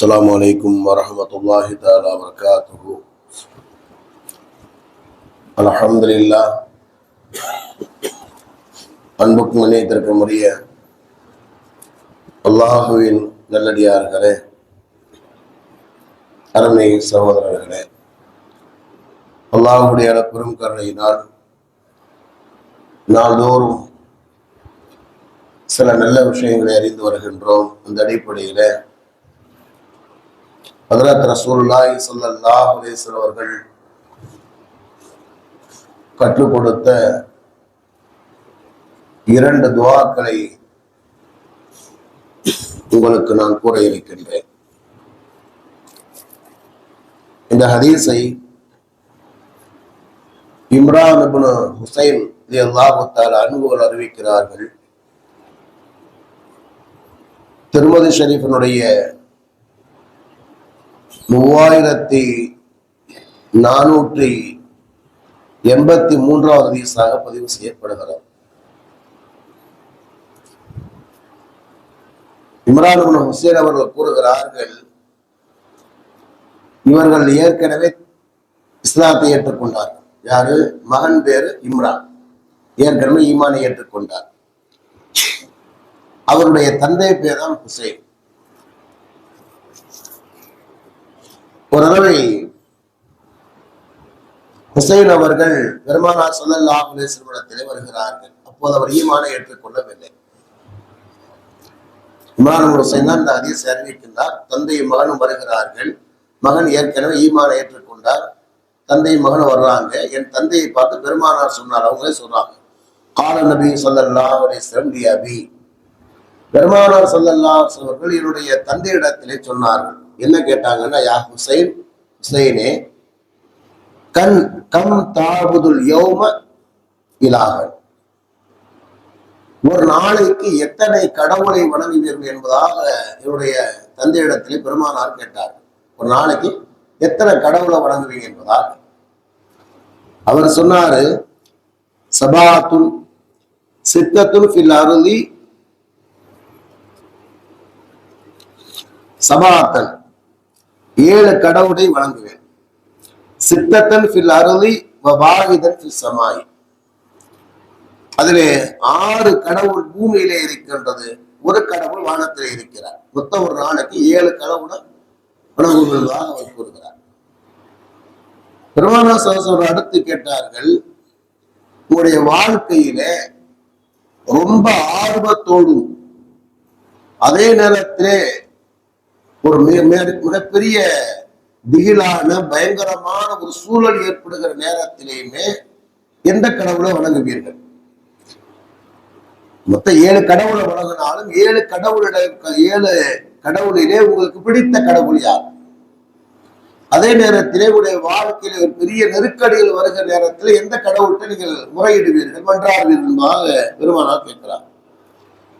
السلام عليكم ورحمة الله تعالى وبركاته الحمد لله அன்புக்கும் இணையத்திற்கும் உரிய அல்லாஹுவின் நல்லடியார்களே அருமை சகோதரர்களே அல்லாஹுடைய பெரும் கருணையினால் நாள்தோறும் சில நல்ல விஷயங்களை அறிந்து வருகின்றோம் அந்த அடிப்படையில ஹதரத் ரசூல்லாய் சொல்லல்லா அலைஹி அவர்கள் கற்றுக் கொடுத்த இரண்டு துவாக்களை உங்களுக்கு நான் கூற இருக்கின்றேன். இந்த ஹதீஸை இம்ரான் அபுன் ஹுசைன் அல்லாஹு அன்புகள் அறிவிக்கிறார்கள். திருமதி ஷரீஃபினுடைய மூவாயிரத்தி நானூற்றி எண்பத்தி மூன்றாவது ஹதீஸாக பதிவு செய்யப்படுகிறது. இம்ரான் ஹுசேன் அவர்கள் கூறுகிறார்கள் இவர்கள் ஏற்கனவே இஸ்லாத்தை ஏற்றுக்கொண்டார் யாரு? மகன் பேரு இம்ரான். ஏற்கனவே ஈமானை ஏற்றுக்கொண்டார். அவருடைய தந்தை பேர் தான் ஹுசைன். ஒரு தடவை ஹுசைன் அவர்கள் பெருமானார் சொல்லல்லா அலிஸ்வரத்திலே வருகிறார்கள் அப்போது அவர் ஈமானை ஏற்றுக்கொள்ளவில்லை. இமான் ஹுசைன் தான் இந்த அதிசை அறிவிக்கின்றார். தந்தையும் மகனும் வருகிறார்கள். மகன் ஏற்கனவே ஈமானை ஏற்றுக்கொண்டார். தந்தை மகனும் வர்றாங்க. என் தந்தையை பார்த்து பெருமானார் சொன்னார். அவங்களே சொல்றாங்க. கால நபி சொல்லல்லா அலிஸ்வரம் டி அபி பெருமானார் சொல்லல்லா அவர்கள் என்னுடைய தந்தையிடத்திலே சொன்னார்கள். என்ன கேட்டாங்கன்னா யா ஹுசைன் ஹுசைனே கண் கம் தாபுதுல் யோம இலாகன் ஒரு நாளைக்கு எத்தனை கடவுளை வணங்குவீர்கள் என்பதாக என்னுடைய தந்தையிடத்திலே பெருமானார் கேட்டார். ஒரு நாளைக்கு எத்தனை கடவுளை வணங்குவீங்க என்பதாக அவர் சொன்னாரு சபாத்துன் சித்தத்துன் ஃபில் அருதி சபாத்தன். ஏழு கடவுளை வழங்குவேன் சித்தத்தன் ஃபில் அருளி வாகிதன் ஃபில் சமாய். அதிலே ஆறு கடவுள் பூமியிலே இருக்கின்றது. ஒரு கடவுள் வானத்திலே இருக்கிறார். மொத்தம் ஒரு நாளைக்கு ஏழு கடவுளை வணங்குவதாக அவர் கூறுகிறார். பெருமானா சகசோர் அடுத்து கேட்டார்கள் உங்களுடைய வாழ்க்கையில ரொம்ப ஆர்வத்தோடும் அதே நேரத்திலே ஒரு மிகப்பெரிய திகிலான பயங்கரமான ஒரு சூழல் ஏற்படுகிற நேரத்திலேயுமே எந்த கடவுளை வணங்குவீர்கள்? மொத்த ஏழு கடவுளை வணங்கினாலும் ஏழு கடவுளிட ஏழு கடவுளிலே உங்களுக்கு பிடித்த கடவுள் யார்? அதே நேரத்திலே உடைய வாழ்க்கையில ஒரு பெரிய நெருக்கடிகள் வருகிற நேரத்தில் எந்த கடவுள்கிட்ட நீங்கள் முறையிடுவீர்கள்? மன்றாடுவீர்கள் பெருமானார் கேட்கிறார்.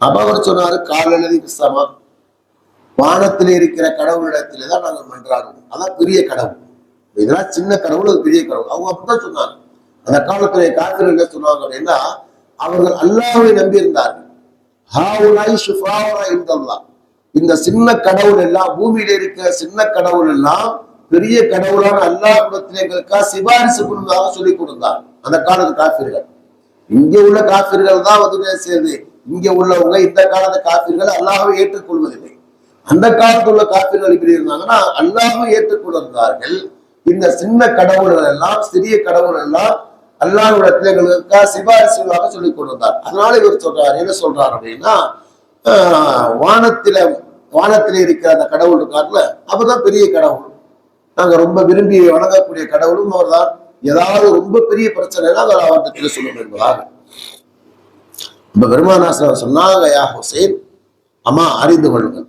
அப்ப அவர் சொன்னாரு காலநிலை சமம். வானத்தில் இருக்கிற கடவுளிடத்திலே தான் நாங்கள் மன்றாடுவோம். அதான் பெரிய கடவுள். இதெல்லாம் சின்ன கடவுள் அது பெரிய கடவுள். அவங்க அப்படிதான் சொன்னாங்க. அந்த காலத்துல காத்திர என்ன சொன்னாங்க அப்படின்னா அவர்கள் அல்லாவை நம்பி இருந்தார்கள் இந்த சின்ன கடவுள் எல்லாம் பூமியில இருக்கிற சின்ன கடவுள் எல்லாம் பெரிய கடவுளான அல்லா எங்களுக்காக சிபாரிசு கொடுத்ததாக சொல்லி கொடுத்தார் அந்த காலத்து காப்பீர்கள் இங்க உள்ள காப்பீர்கள் தான் வந்து சேர்ந்து இங்க உள்ளவங்க இந்த காலத்து காப்பீர்கள் அல்லாஹவை ஏற்றுக்கொள்வதில்லை. அந்த காலத்துல உள்ள காப்பீர்கள் இப்படி இருந்தாங்கன்னா அல்லாஹும் ஏற்றுக்கொண்டிருந்தார்கள். இந்த சின்ன கடவுள்கள் எல்லாம் சிறிய கடவுள் எல்லாம் அல்லாஹோட பிள்ளைகளுக்காக சிபாரிசுகளாக சொல்லிக் கொண்டிருந்தார். அதனால இவர் சொல்றாரு என்ன சொல்றாரு அப்படின்னா வானத்தில வானத்தில இருக்கிற அந்த கடவுள் இருக்காருல அவர்தான் பெரிய கடவுள். நாங்க ரொம்ப விரும்பி வணங்கக்கூடிய கடவுளும் அவர் தான் ஏதாவது ரொம்ப பெரிய பிரச்சனைனா அவர் அவர்கிட்ட சொல்லணும் என்பதாக இப்ப பெருமானாசர் சொன்னாங்க யா ஹுசைன் அம்மா அறிந்து கொள்ளுங்கள்.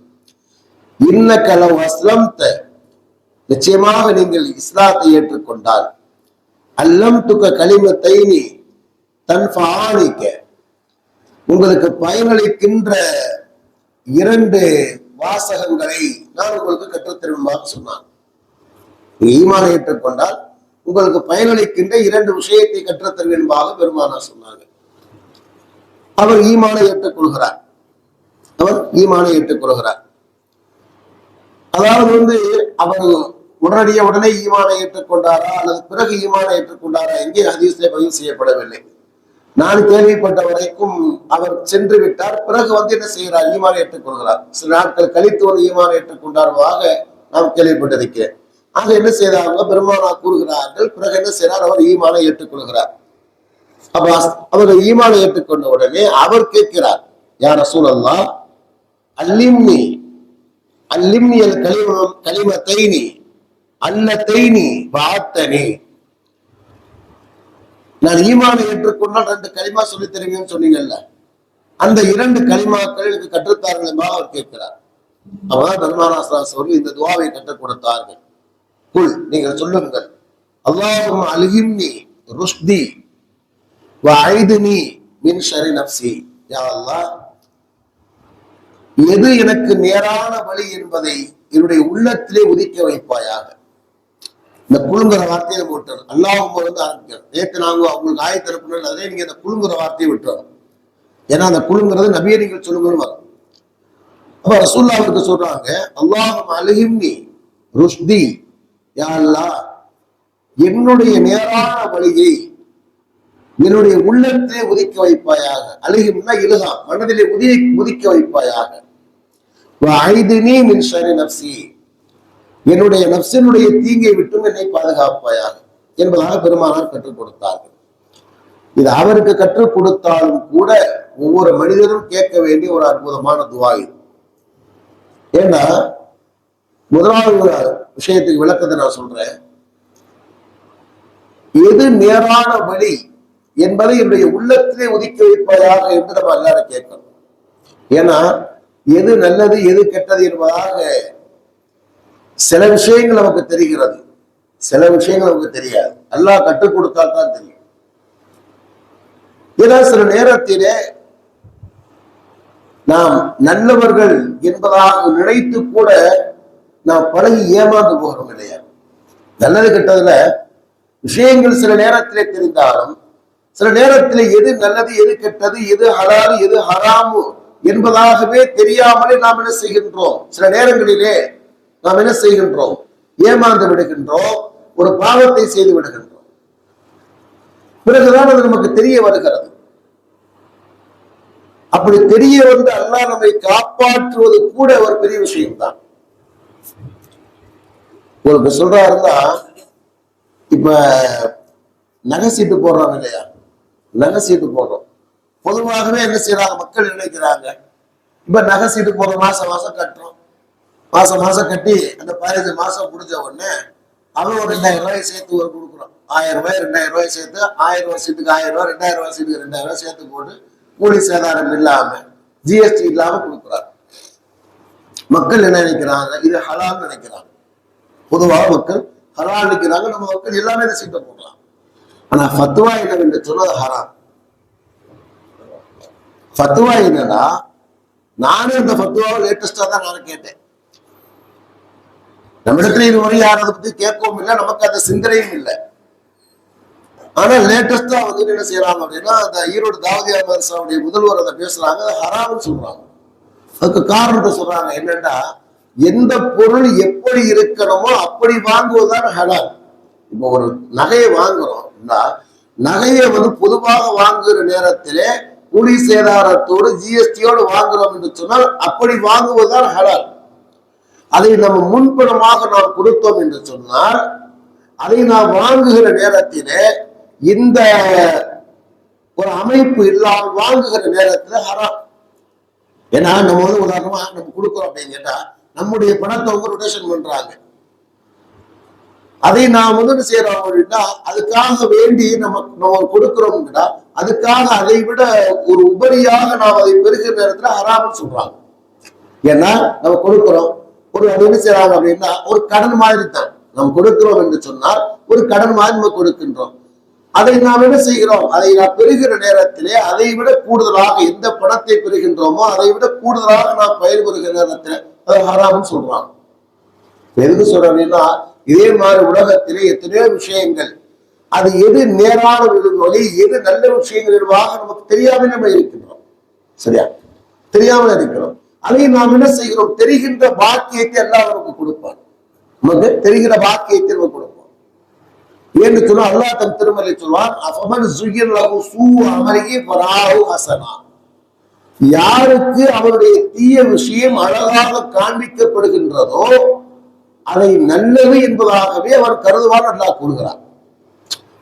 இன்ன கலவு அஸ்லம் நிச்சயமாக நீங்கள் இஸ்லாத்தை ஏற்றுக்கொண்டால். அல்லம் துக்க களிமத்தை நீ தன் பாணிக்க உங்களுக்கு பயனளிக்கின்ற இரண்டு வாசகங்களை நான் உங்களுக்கு கற்றுத்தருவதாக சொன்னான். ஈமான ஏற்றுக்கொண்டால் உங்களுக்கு பயனளிக்கின்ற இரண்டு விஷயத்தை கற்றுத்தருவென்பாக பெருமானா சொன்னாங்க அவர் ஈமானை ஏற்றுக்கொள்கிறார். அவர் ஈமானை ஏற்றுக்கொள்கிறார். அதாவது வந்து அவர் உடனடிய உடனே ஈமானை ஏற்றுக்கொண்டாரா அல்லது பிறகு ஈமானை ஏற்றுக்கொண்டாரா எங்கே ஹதீஸ்ல பதிவு செய்யப்படவில்லை. நான் கேள்விப்பட்ட வரைக்கும் அவர் சென்று விட்டார் பிறகு வந்து என்ன செய்கிறார்? ஈமானை ஏற்றுக்கொள்கிறார். சில நாட்கள் கழித்து வந்து ஈமானை ஏற்றுக்கொண்டார்வாக நாம் கேள்விப்பட்டிருக்கிறேன். ஆக என்ன செய்தாங்க பெருமானா கூறுகிறார்கள் பிறகு என்ன செய்கிறார்? அவர் ஈமானை ஏற்றுக்கொள்கிறார். அப்ப அவர் ஈமானை ஏற்றுக்கொண்ட உடனே அவர் கேட்கிறார் யார் சூழல்லாம் அல்லிம்னி அல்லிம்னியல் கலிமம் கலிம தைனி அல்ல தைனி வாத்தனி. நான் ஈமானை ஏற்றுக்கொண்டால் ரெண்டு களிமா சொல்லி தருவீங்கன்னு சொன்னீங்கல்ல? அந்த இரண்டு களிமாக்கள் எனக்கு கற்றுத்தார்களா அவர் கேட்கிறார். அவர் பெருமானாசராஸ் அவர்கள் இந்த துவாவை கற்றுக் கொடுத்தார்கள். குல் நீங்கள் சொல்லுங்கள். அல்லாஹும் அல்ஹிம்னி ருஷ்தி வஐதுனி மின் ஷரி நப்சி யா அல்லாஹ் எது எனக்கு நேரான வழி என்பதை என்னுடைய உள்ளத்திலே உதிக்க வைப்பாயாக. இந்த குழுங்குற வார்த்தையை விட்டார் அல்லாஹும் வந்து ஆரம்பிக்கிறார் நேற்று நாங்க அவங்களுக்கு ஆய தரப்புனர் அதே நீங்க அந்த குழுங்குற வார்த்தையை விட்டுறோம் ஏன்னா அந்த குழுங்குறது நபியை நீங்கள் சொல்லுங்கன்னு வரும். அப்ப ரசூல்லாவுக்கு சொல்றாங்க அல்லாஹும் அழுகிம்னி ருஷ்தி யா அல்லாஹ். என்னுடைய நேரான வழியை என்னுடைய உள்ளத்திலே உதிக்க வைப்பாயாக. அழுகிம்னா இழுகாம். மனதிலே உதி உதிக்க வைப்பாயாக. ஐதினி மின் ஷரி நப்சி என்னுடைய நப்சனுடைய தீங்கை விட்டும் என்னை பாதுகாப்பாயாக என்பதாக பெருமானார் கற்றுக் கொடுத்தார்கள். இது அவருக்கு கற்றுக் கொடுத்தாலும் கூட ஒவ்வொரு மனிதரும் கேட்க வேண்டிய ஒரு அற்புதமான துவா இது. ஏன்னா முதலாவது விஷயத்துக்கு விளக்கத்தை நான் சொல்றேன். எது நேரான வழி என்பதை என்னுடைய உள்ளத்திலே ஒதுக்கி வைப்பதாக என்று நம்ம எல்லாரும் கேட்கணும். ஏன்னா எது நல்லது எது கெட்டது என்பதாக சில விஷயங்கள் நமக்கு தெரிகிறது. சில விஷயங்கள் நமக்கு தெரியாது. அல்லாஹ் கற்றுக் கொடுத்தால் தான் தெரியும். ஏன்னா சில நேரத்திலே நாம் நல்லவர்கள் என்பதாக நினைத்து கூட நாம் பழகி ஏமாந்து போகிறோம் இல்லையா? நல்லது கெட்டதுல விஷயங்கள் சில நேரத்திலே தெரிந்தாலும் சில நேரத்தில் எது நல்லது எது கெட்டது எது ஹலால் எது ஹராமு என்பதாகவே தெரியாமலே நாம் என்ன செய்கின்றோம்? சில நேரங்களிலே நாம் என்ன செய்கின்றோம்? ஏமாந்து விடுகின்றோம் ஒரு பாவத்தை செய்து விடுகின்றோம். பிறகுதான் அது நமக்கு தெரிய வருகிறது. அப்படி தெரிய வந்து அல்லாஹ் நம்மை காப்பாற்றுவது கூட ஒரு பெரிய விஷயம்தான். உங்களுக்கு சொல்றா இருந்தா இப்ப நகை சீட்டு போடுறாங்க இல்லையா? நகை சீட்டு போடுறோம். பொதுவாகவே என்ன செய்யறாங்க மக்கள் நினைக்கிறாங்க. இப்ப நகை சீட்டு போடுற மாசம் மாசம் கட்டுறோம். மாசம் மாசம் கட்டி அந்த பதினஞ்சு மாசம் முடிஞ்ச உடனே அவன் ஒரு ரெண்டாயிரம் ரூபாய் சேர்த்து ஒரு கொடுக்குறோம். ஆயிரம் ரூபாய் ரெண்டாயிரம் ரூபாய் சேர்த்து ஆயிரம் ரூபாய் சீட்டுக்கு ஆயிரம் ரூபாய் ரெண்டாயிரம் ரூபாய் சீட்டுக்கு ரெண்டாயிரம் ரூபாய் சேர்த்து போட்டு கூலி சேதாரம் இல்லாம ஜிஎஸ்டி இல்லாம கொடுக்குறாங்க மக்கள் என்ன நினைக்கிறாங்க? இது ஹலால் நினைக்கிறாங்க. பொதுவாக மக்கள் ஹலால் நினைக்கிறாங்க. நம்ம மக்கள் எல்லாமே இந்த சீட்டை போடலாம். ஆனா ஃபத்துவா என்னவென்று சொன்னது ஹராம். ஃபத்துவா என்னன்னா நானும் இந்த ஃபத்துவாவை லேட்டஸ்டா தான் நான் கேட்டேன். நம்மிடத்துல இதுவரை யாரும் அதை பத்தி கேட்கவும் இல்லை நமக்கு அந்த சிந்தனையும் இல்லை. ஆனா லேட்டஸ்டா வந்து என்ன செய்யறாங்க அப்படின்னா அந்த ஈரோடு தாவதி அமர்சாவுடைய முதல்வர் அதை பேசுறாங்க அதை ஹராம்னு சொல்றாங்க. அதுக்கு காரணத்தை சொல்றாங்க? என்னன்னா எந்த பொருள் எப்படி இருக்கணுமோ அப்படி வாங்குவதுதான் ஹலால். இப்போ ஒரு நகையை வாங்குறோம். என்றால் நகையை வந்து பொதுவாக வாங்குகிற நேரத்திலே கூலி சேதாரத்தோடு ஜிஎஸ்டியோடு வாங்குறோம் என்று சொன்னால் அப்படி வாங்குவதுதான் ஹலால். அதை நம்ம முன்பணமாக நாம் கொடுத்தோம் என்று சொன்னால் அதை நாம் வாங்குகிற நேரத்திலே இந்த ஒரு அமைப்பு இல்லாமல் வாங்குகிற நேரத்தில் ஹராம். ஏன்னா நம்ம வந்து உதாரணமா நம்ம கொடுக்குறோம் அப்படின்னு கேட்டா நம்முடைய பணத்தை அவங்க ரொட்டேஷன் பண்றாங்க. அதை நாம் வந்து என்ன செய்யறோம் அப்படின்னா அதுக்காக வேண்டி நம்ம நம்ம கொடுக்கிறோம்னா அதுக்காக அதை விட ஒரு உபரியாக நாம் அதை பெருகிற நேரத்துல ஹராம்னு சொல்றாங்க. ஏன்னா நம்ம கொடுக்கிறோம். ஒரு அது என்ன செய்யறாங்க அப்படின்னா ஒரு கடன் மாதிரி தான். நாம் கொடுக்கிறோம் என்று சொன்னால் ஒரு கடன் மாதிரி நம்ம கொடுக்கின்றோம். அதை நாம் என்ன செய்கிறோம்? அதை நாம் பெறுகிற நேரத்திலே அதை விட கூடுதலாக எந்த பணத்தை பெறுகின்றோமோ அதை விட கூடுதலாக நாம் பயிர் பெறுகிற நேரத்தில் அது ஹராம்னு சொல்றாங்க. எதுக்கு அப்படின்னா இதே மாதிரி உலகத்திலே எத்தனையோ விஷயங்கள். அது எது நேரான வழி எது நல்ல விஷயங்கள் என்பதாக நமக்கு தெரியாமல் நம்ம இருக்கின்றோம் சரியா? தெரியாமல் இருக்கிறோம். அதை நாம் என்ன செய்கிறோம்? தெரிகின்ற பாக்கியத்தை எல்லாம் நமக்கு கொடுப்பான். நமக்கு தெரிகிற பாக்கியத்தை நம்ம கொடுப்போம் ஏன்னு சொன்னா அல்லாஹ் தன் திருமலை சொல்வான் அஃபமன் சுகிர் லகு சூ அமரிகி பராஹு ஹசனா. யாருக்கு அவருடைய தீய விஷயம் அழகாக காண்பிக்கப்படுகின்றதோ அதை நல்லது என்பதாகவே அவர் கருதுவார் அல்லாஹ் கூறுகிறார்.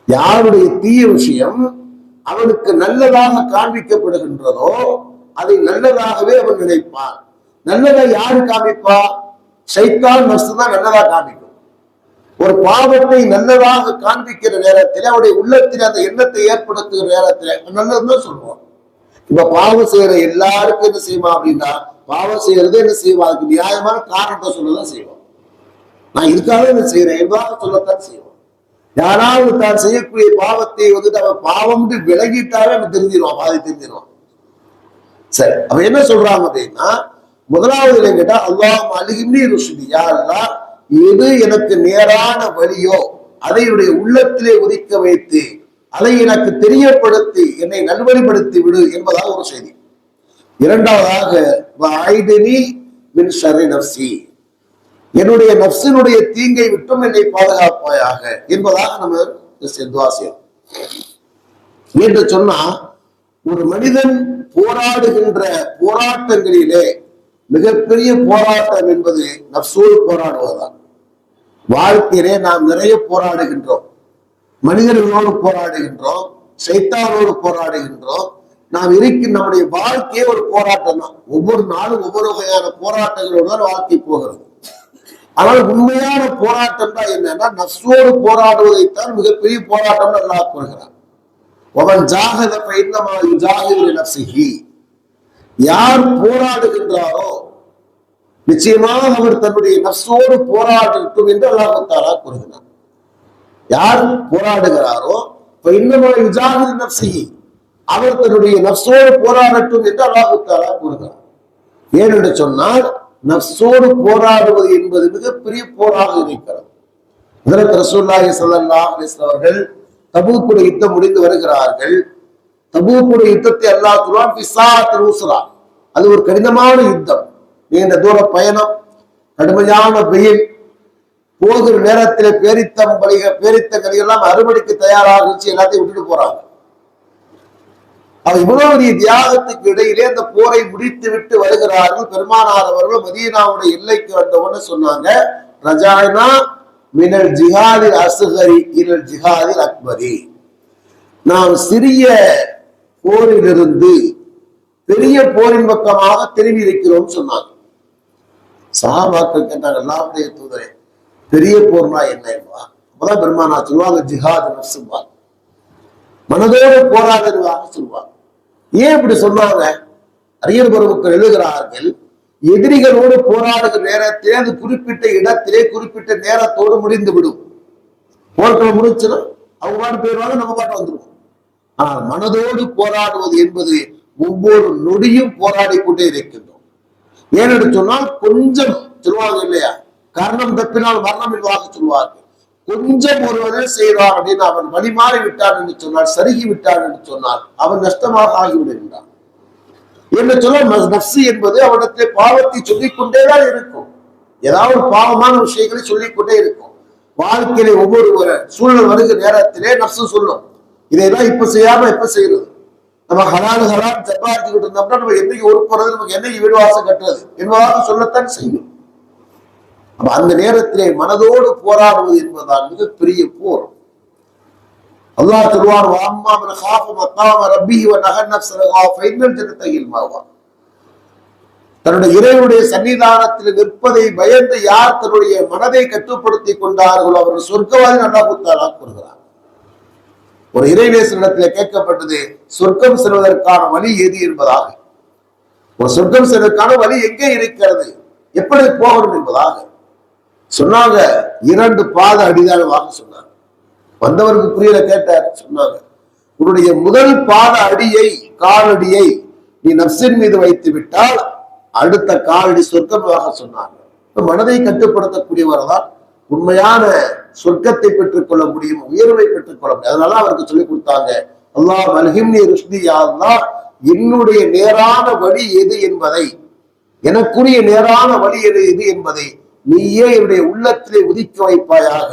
யாருடைய தீய விஷயம் அவனுக்கு நல்லதாக காண்பிக்கப்படுகின்றதோ அதை நல்லதாகவே அவன் நினைப்பான். நல்லதை யாரு காமிப்பா சைத்தான் நஷ்டம் தான் நல்லதா காமிக்கும் ஒரு பாவத்தை நல்லதாக காண்பிக்கிற நேரத்தில் அவருடைய உள்ளத்தில் அந்த எண்ணத்தை ஏற்படுத்துகிற நேரத்தில் நல்லதுன்னு சொல்லுவோம் இப்ப பாவம் செய்யற எல்லாருக்கும் என்ன செய்வான் அப்படின்னா பாவம் செய்யறது என்ன செய்வான்? அதுக்கு நியாயமான காரணத்தை சொல்லதான் செய்வோம் நான் இதுக்காக என்ன செய்யறேன் என்பதாக சொல்லத்தான் செய்வோம். யாராவது தான் செய்யக்கூடிய பாவத்தை வந்துட்டு அவன் பாவம் விலகிட்டாவே அவன் தெரிஞ்சிருவான் பாதி தெரிஞ்சிருவான். சரி அவன் என்ன சொல்றாங்க அப்படின்னா முதலாவது கேட்டா அல்லாஹ் அழுகின்றி ருஷிதி யாருன்னா எது எனக்கு நேரான வழியோ அதை என்னுடைய உள்ளத்திலே உதிக்க வைத்து அதை எனக்கு தெரியப்படுத்தி என்னை நல்வழிப்படுத்தி விடு என்பதாக ஒரு செய்தி. இரண்டாவதாக மின் ஷர்ரி நப்சி என்னுடைய நப்சினுடைய தீங்கை விட்டும் என்னை பாதுகாப்பாயாக என்பதாக நம்ம துவாசியம் என்று சொன்னா ஒரு மனிதன் போராடுகின்ற போராட்டங்களிலே மிகப்பெரிய போராட்டம் என்பது நப்சோடு போராடுவதுதான். வாழ்க்கையிலே நாம் நிறைய போராடுகின்றோம். மனிதர்களோடு போராடுகின்றோம் சைத்தானோடு போராடுகின்றோம். நாம் இருக்கின்ற நம்முடைய வாழ்க்கையே ஒரு போராட்டம் தான் ஒவ்வொரு நாளும் ஒவ்வொரு வகையான போராட்டங்களோடு தான் வாழ்க்கை போகிறது. ஆனால் உண்மையான போராட்டம் தான் என்னன்னா நப்சோடு போராடுவதைத்தான் மிகப்பெரிய போராட்டம் அல்லாஹ் கூறுகிறார் அவன் ஜாகத பைந்தமா யுஜாகிது நப்சிஹி யார் போராடுகின்றாரோ நிச்சயமாக அவர் தன்னுடைய நப்சோடு போராடட்டும் என்று அல்லாஹாலா கூறுகிறார் யார் போராடுகிறாரோ இன்னமா யுஜாகிது நப்சிஹி அவர் தன்னுடைய நப்சோடு போராடட்டும் என்று அல்லாஹாலா கூறுகிறார் ஏனென்று சொன்னால் நப்சோடு போராடுவது என்பது மிகப்பெரிய போராக இருக்கிறது. இதற்கு ரசூல்லாஹி ஸல்லல்லாஹு அவர்கள் தபூக்குடைய யுத்தம் முடிந்து வருகிறார்கள். தபூக்குடைய யுத்தத்தை அல்லா குர்ஆன் ஃபிஸாத்தில் அது ஒரு கடினமான யுத்தம். நீண்ட தூர பயணம் கடுமையான வெயில் போகிற நேரத்தில் பேரித்தம் பலிக பேரித்த கலிகள்லாம் அறுவடைக்கு தயாராக இருந்துச்சு எல்லாத்தையும் விட்டுட்டு போறாங்க. அவர் இவ்வளவு பெரிய தியாகத்துக்கு இடையிலே அந்த போரை முடித்து விட்டு வருகிறார்கள். பெருமானார் அவர்கள் மதீனாவுடைய எல்லைக்கு வந்தவொன்னு சொன்னாங்க ரஜானா மினல் ஜிஹாதில் அசுகரி இனல் ஜிஹாதில் அக்பரி. நாம் சிறிய போரிலிருந்து பெரிய போரின் பக்கமாக திரும்பி இருக்கிறோம் சொன்னாங்க. சஹாபாக்கள் கேட்டாங்க எல்லாருடைய தூதரே பெரிய போர்னா என்னவா அப்பதான் பெருமானா சொல்லுவாங்க ஜிஹாத் நப்சுவாங்க மனதோடு போராடுவாங்க சொல்லுவாங்க ஏன் இப்படி சொன்னாங்க அரியர் பெருமக்கள் எழுதுகிறார்கள் எதிரிகளோடு போராடுகிற நேரத்திலே அது குறிப்பிட்ட இடத்திலே குறிப்பிட்ட நேரத்தோடு முடிந்து விடும் போர்க்களை முடிச்சுன்னா அவங்க பாட்டு போயிடுவாங்க நம்ம பாட்டு வந்துடுவோம் ஆனால் மனதோடு போராடுவது என்பது ஒவ்வொரு நொடியும் போராடி கொண்டே இருக்கின்றோம். ஏனென்று சொன்னால் கொஞ்சம் சொல்லுவாங்க இல்லையா? கர்ணம் தப்பினால் மரணம் என்பதாக சொல்வார்கள் கொஞ்சம் ஒருவனே செய்கிறார் அப்படின்னு அவன் வழிமாறி விட்டான் என்று சொன்னால் சருகி விட்டான் என்று சொன்னால் அவன் நஷ்டமாக ஆகிவிடுகின்றான். என்று சொன்னால் நப்சு என்பது அவனிடத்திலே பாவத்தை சொல்லிக் கொண்டேதான் இருக்கும். ஏதாவது ஒரு பாவமான விஷயங்களை சொல்லிக்கொண்டே இருக்கும். வாழ்க்கையில ஒவ்வொரு ஒரு சூழல் வருகிற நேரத்திலே நப்சு சொல்லும். இதையெல்லாம் இப்ப செய்யாம எப்ப செய்யறது? நம்ம ஹலால் ஹலால் சம்பாதிச்சுக்கிட்டு இருந்தோம்னா நம்ம என்னைக்கு ஒரு போறது நமக்கு என்னைக்கு வீடு வாசம் கட்டுறது? என்பதாக சொல்லத்தான் செய்யும். அப்ப அந்த நேரத்திலே மனதோடு போராடுவது என்பதுதான் மிகப்பெரிய போர். அல்லாஹ் சொல்வார் வாம்மா மன காஃப மத்தாம ரப்பி வ நகர் நஃப்ஸ ஃபைனல் ஜனத்தையில் மாவான் தன்னுடைய இறைவனுடைய சன்னிதானத்தில் நிற்பதை பயந்து யார் தன்னுடைய மனதை கட்டுப்படுத்தி கொண்டார்களோ அவர்கள் சொர்க்கவாதி நல்லா புத்தாலா கூறுகிறார். ஒரு இறைவேசனிடத்துல கேட்கப்பட்டது சொர்க்கம் செல்வதற்கான வழி எது என்பதாக? ஒரு சொர்க்கம் செல்வதற்கான வழி எங்கே இருக்கிறது? எப்படி போகணும் என்பதாக. சொன்னாங்க இரண்டு பாத அடிதான் வாங்க சொன்னாங்க. வந்தவருக்கு புரியல கேட்டார் சொன்னாங்க உன்னுடைய முதல் பாத அடியை காலடியை நீ நப்சின் மீது வைத்து விட்டால் அடுத்த காலடி சொர்க்கமாக சொன்னாங்க மனதை கட்டுப்படுத்தக்கூடியவர் தான் உண்மையான சொர்க்கத்தை பெற்றுக் கொள்ள முடியும் உயர்வை பெற்றுக் கொள்ள முடியும். அதனால அவருக்கு சொல்லி கொடுத்தாங்க அல்லாஹ் மல்ஹிம்னி ருஷ்தி யாருன்னா என்னுடைய நேரான வழி எது என்பதை எனக்குரிய நேரான வழி எது எது என்பதை நீயே என்னுடைய உள்ளத்திலே உதிக்க வைப்பாயாக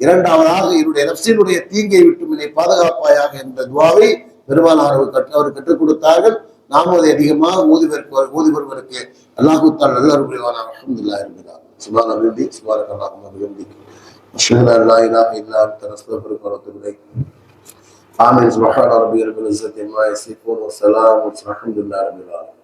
இரண்டாவதாக என்னுடைய நப்சினுடைய தீங்கை விட்டு என்னை பாதுகாப்பாயாக என்ற துவாவை பெருமான பெருமானார் கற்று அவர் கற்றுக் கொடுத்தார்கள். நாம் அதை அதிகமாக ஊதி வருவர் ஊதி வருவதற்கு அல்லாஹுத்தால் நல்ல அருள்வான அலமதுல்லா இருக்கிறார் சுபான் அபிவந்தி சுபாரக் அல்லாஹும் அபிவந்தி அஷ்ஹது ஆமீன். சுபஹான ரபியல் இஸ்ஸத்தி அம்மா யசிஃபூன் வஸ்ஸலாம் வஸ்ஸலஹம்துல்லாஹி ரபில் ஆலமீன்.